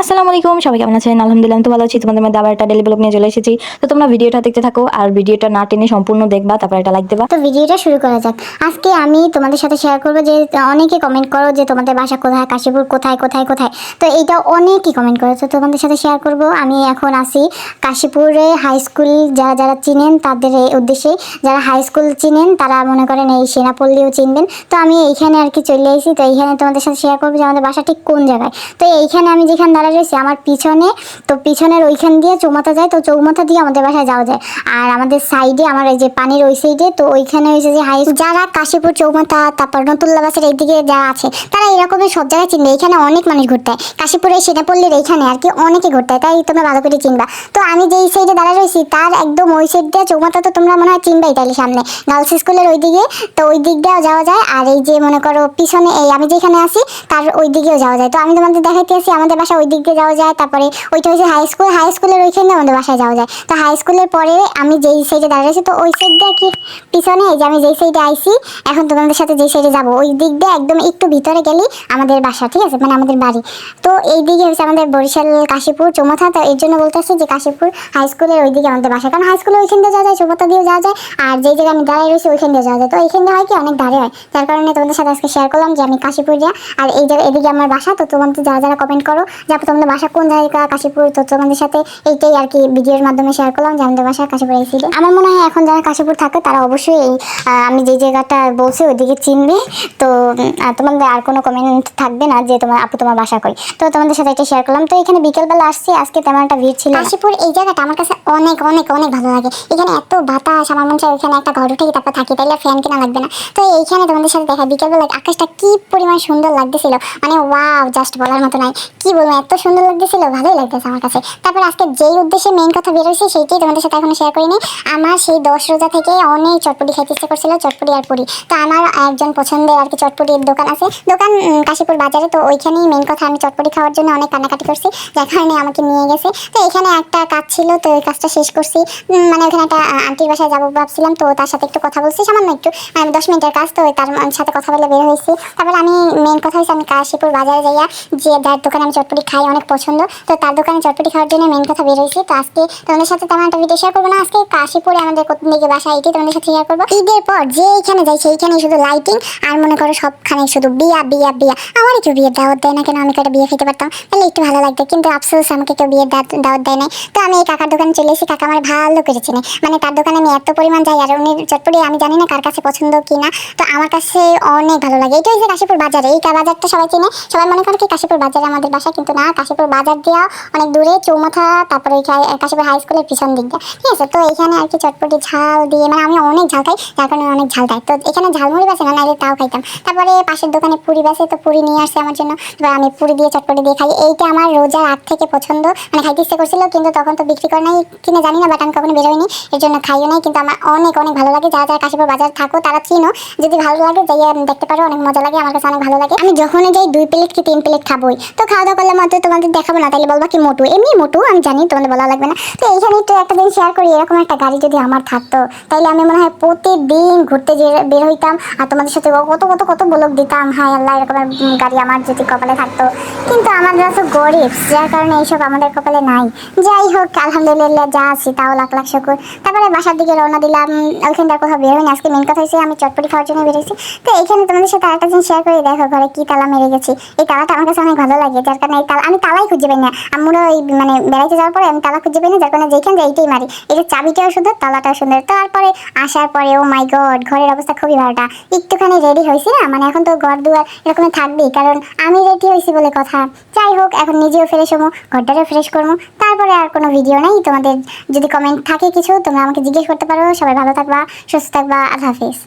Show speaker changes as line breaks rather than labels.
আসসালামু আলাইকুম, সবাই কেমন আছেন? আলহামদুলিল্লাহ তো ভালো আছি। তোমাদের মধ্যে আবার একটা ডেলি ব্লগ নিয়ে চলে এসেছি। তো তোমরা ভিডিওটা দেখতে থাকো আর ভিডিওটা না টেনে সম্পূর্ণ দেখবা, তারপর এটা লাইক দেবা।
তো ভিডিওটা শুরু করা যাক। আজকে আমি তোমাদের সাথে শেয়ার করব যে, অনেকে কমেন্ট করো যে, তোমাদের বাসা কোথায়, কাশীপুর কোথায় কোথায় কোথায়? তো এইটা অনেকই কমেন্ট করে। তো তোমাদের সাথে শেয়ার করব। আমি এখন আসি কাশীপুরে হাই স্কুল যারা যারা চিনেন, তাদের এই উদ্দেশ্যে যারা হাই স্কুল চিনেন, তারা মনে করেন এই সেনাপল্লীও চিনবেন। তো আমি এইখানে আর কি চলে এসেছি তো এইখানে তোমাদের সাথে শেয়ার করব যে, আমাদের বাসা ঠিক কোন জায়গায়? তো এইখানে আমি যেখানে রয়েছি আমার পিছনে, তো পিছনের ওইখান দিয়ে চৌমাথা যায়, তো চৌমাথা দিয়ে আমাদের বাসায় যাওয়া যায়। আর আমাদের সাইডে আমার এই যে পানির ওই সাইডে তো ওইখানে হয়েছে যে হাই যারা কাশীপুর চৌমাথা, তারপর নতুল্লা বাসের এইদিকে যারা আছে তারা এরকমই সব জায়গায় চিনবে। এখানে অনেক মানুষ ঘুরতে হয় কাশীপুরের সেনাপল্লীর এইখানে আর কি অনেকে ঘুরতে হয় তাই তোমরা ভালো করে চিনবা। তো আমি যেই সাইডে দাঁড়ায় রয়েছি, তার একদম ওই সাইড দিয়ে চৌমাথা তো তোমরা মনে হয় চিনবাই তাইলে সামনে। গার্লস স্কুলের ওই দিকে তো ওই দিক দিয়েও যাওয়া যায়। আর এই যে মনে করো পিছনে এই আমি যেখানে আছি, তার ওই দিকেও যাওয়া যায়। তো আমি তোমাদের দেখাইতে আছি আমাদের বাসা ওই দিক দিয়ে যাওয়া যায়। তারপরে ওইটা হচ্ছে হাই স্কুল হাই স্কুলের ওইখানে আমাদের বাসায় যাওয়া যায়। তো হাই স্কুলের পরে আমি যেই সাইডে দাঁড়িয়ে আছি তো ওই সাইড দিয়ে কি? পিছনে এই যে আমি যেই সাইডে আইছি, এখন তোমাদের সাথে যেই সাইডে যাব, ওই দিক দিয়ে একদম একটু ভিতরে গেলেই আমাদের বাসা, ঠিক আছে? মানে আমাদের বাড়ি। তো এই দিকে হচ্ছে আমাদের বরিশাল, কাশীপুর, চৌমাথা। তো এর জন্য বলতেছি যে কাশীপুর হাই স্কুলের ওই দিকে আমাদের বাসা। কারণ হাই স্কুলে ওইখান দিয়ে যাওয়া যায়, চৌমাথা দিয়েও যাওয়া যায়, আর যেই জায়গায় আমি দাঁড়িয়ে রয়েছি ওইখান দিয়ে যাওয়া যায়। তো এইখান দিয়ে হয় কি, অনেক ধারে হয়। যার কারণে তোমাদের সাথে আজকে শেয়ার করলাম যে আমি কাশীপুর যা আর এই জায়গা, এদিকে আমার বাসা। তো তোমাদের যারা যারা কমেন্ট করো, যে তোমাদের বাসা কোন জায়গা কাশীপুর, তো তোমাদের সাথে এইটাই আর কি ভিডিওর মাধ্যমে শেয়ার করলাম যে আমাদের বাসা কাশীপুর এই আমার মনে হয় এখন যারা কাশীপুর থাকে, তারা অবশ্যই আমি যে জায়গাটা বলছি, ওইদিকে চিনবে। তো তোমাদের আর কোনো কমেন্ট থাকবে না যে তোমার আপু তোমার বাসা কই। তো তোমাদের সাথে এটা শেয়ার করলাম। তো এখানে বিকেলবেলা আসছি, আজকে তেমন একটা ভিড় ছিল। কাশীপুর এই জায়গাটা আমার কাছে অনেক অনেক অনেক ভালো লাগে। এখানে এত বাতাস, আমার মনে হয় ওইখানে একটা ঘর উঠে তারপর থাকি, তাইলে ফ্যান কেনা লাগবে না। তো এইখানে তোমাদের সাথে দেখা, বিকেলবেলা আকাশটা কি পরিমাণ সুন্দর লাগতেছিল। মানে ওয়াও জাস্ট বলার মতো নাই। কি বলব, এত সুন্দর লাগতেছিল, ভালোই লাগতেছে আমার কাছে। তারপর আজকে যেই উদ্দেশ্যে মেন কথা বেরোইছে, সেইটাই তোমাদের সাথে এখন শেয়ার করিনি। আমার সেই দশ রোজা থেকে অনেক চটপটি খাইতে ইচ্ছে করছিল, চটপটি আর পুরি। তো আমার একজন পছন্দের আর কি চটপটির দোকান আছে। দোকান কাশীপুর বাজারে। তো ওইখানেই মেইন কথা, আমি চটপটি খাওয়ার জন্য অনেক কান্নাকাটি করছি, যার কারণে আমাকে নিয়ে গেছে। তো এখানে একটা কাজ ছিল, তো ওই কাজটা শেষ করছি। মানে ওখানে একটা আন্টির বাসায় যাব ভাবছিলাম, তো তার সাথে একটু কথা বলছি, সামান্য একটু মানে দশ মিনিটের কাজ, তো তার সাথে কথা বলে বের হয়েছি। তারপর আমি মেইন কথা হচ্ছে আমি কাশীপুর বাজারে যাইয়া যে যার দোকানে আমি চটপটি খাই অনেক পছন্দ, তো তার দোকানে চটপটি খাওয়ার জন্য মেন কথা বের হয়েছি। তো আজকে তোমাদের সাথে তেমন একটা ভিডিও শেয়ার করব না, আজকে কাশীপুরে আমাদের দিকে বাসা, এটি তোমাদের সাথে শেয়ার করব। ঈদের পর যেইখানে যাই সেইখানে শুধু লাইটিং আর মনে করো সবখানে শুধু বিয়া বিয়া বিয়া। আমার কেউ দাওয়াত দেয় না, কেন আমি কটা বিয়ে খেতে পারতাম? তাহলে একটু ভালো লাগতো, কিন্তু আফসোস আমাকে কেউ দাওয়াত দেয় নাই। তো আমি এই কাকার দোকানে চলে কাকা আমার ভালো মানে তার দোকানে আমি এত পরিমাণ যাই, আর উনি চটপটি, আমি জানি না কার কাছে পছন্দ কি না। তো আমার কাছে অনেক ভালো লাগে। এটা হচ্ছে কাশীপুর এই বাজারটা সবাই সবাই মনে করে কি কাশীপুর আমাদের বাসা, কিন্তু না, কাশীপুর বাজার অনেক দূরে, চৌমাথা, তারপরে কাশীপুর হাই স্কুলের পিছন ঠিক আছে? তো এখানে আর কি চটপটি ঝাল দিয়ে মানে আমি অনেক ঝাল খাই, যার কারণে অনেক ঝাল তো এখানে ঝালমুড়ি বাসে না নাহলে তাও খাইতাম। তারপরে পাশের দোকানে পুরি বাসে তো পুরি নিয়ে আসছে আমার জন্য। এবার আমি পুরি দিয়ে চটপটি দিয়ে খাই। এইটা আমার রোজার আগ থেকে পছন্দ। মানে খাইতে ইচ্ছে করছিল, কিন্তু তখন তো বিক্রি করে নাই কিনে জানি না বাট আমি কখনো বেরোয়নি এর জন্য খাইও নাই, কিন্তু আমার অনেক অনেক ভালো লাগে। যারা যারা কাশীপুর বাজার থাকো, তারা চিনো। যদি ভালো লাগে যাই দেখতে পারো, অনেক মজা লাগে, আমার কাছে অনেক ভালো লাগে। আমি যখনই যাই, দুই প্লেট কি তিন প্লেট খাবোই। তো খাওয়া দাওয়া করলে মাত্র তোমাদের দেখাবো না তাহলে বলবা কি মোটু। এমনি মোটু, আমি জানি, তোমাদের বলা লাগবে না। তো এইখানে একটু একটা দিন শেয়ার করি, এরকম একটা গাড়ি যদি আমার থাকতো তাহলে আমি মনে হয় প্রতিদিন ঘুরতে বের হইতাম, আর তোমাদের সাথে কত কত কত ব্লগ দিতাম। হাই আল্লাহ এরকম উম, গাড়ি আমার যদি কপালে থাকতো। কিন্তু আমাদের তো গরিব যার কারণে এইসব আমাদের কপালে নাই। যাই হোক আলহামদুলিল্লাহ যা আছি তাও লাখ লাখ শুকুর। তারপরে বাসার দিকে রওনা দিলাম ওইখানটার কোথাও বের হয়নি আজকে মেন কথা হয়েছে আমি চটপটি খাওয়ার জন্য বেরিয়েছি। তো এইখানে তোমাদের সাথে আরেকটা জিনিস শেয়ার করে দেখো ঘরে কি তালা মেরে গেছি। এই তালাটা আমার কাছে অনেক ভালো লাগে যার কারণে এই তালা আমি তালাই খুঁজে পাই না। আমরা ওই মানে বেড়াইতে যাওয়ার পরে আমি তালা খুঁজে পাই না যার কারণে যেখানে যাই এইটাই মারি। যে চাবিটাও সুন্দর তালাটাও সুন্দর। তারপরে আসার পরে ও মাই গড ঘরের অবস্থা খুবই ভালোটা একটুখানি রেডি হয়েছি না মানে এখন তো ঘর দুয়ার এরকম থাকবেই কারণ আমি রেডি হয়েছি বলে কথা। যাই হোক, এখন নিজেও ফ্রেশ হব, ঘরটারও ফ্রেশ করব। তারপরে আর কোনো ভিডিও নেই। তোমাদের যদি কমেন্ট থাকে কিছু, তোমরা আমাকে জিজ্ঞেস করতে পারো। সবাই ভালো থাকবা, সুস্থ থাকবা। আল্লাহ হাফিজ।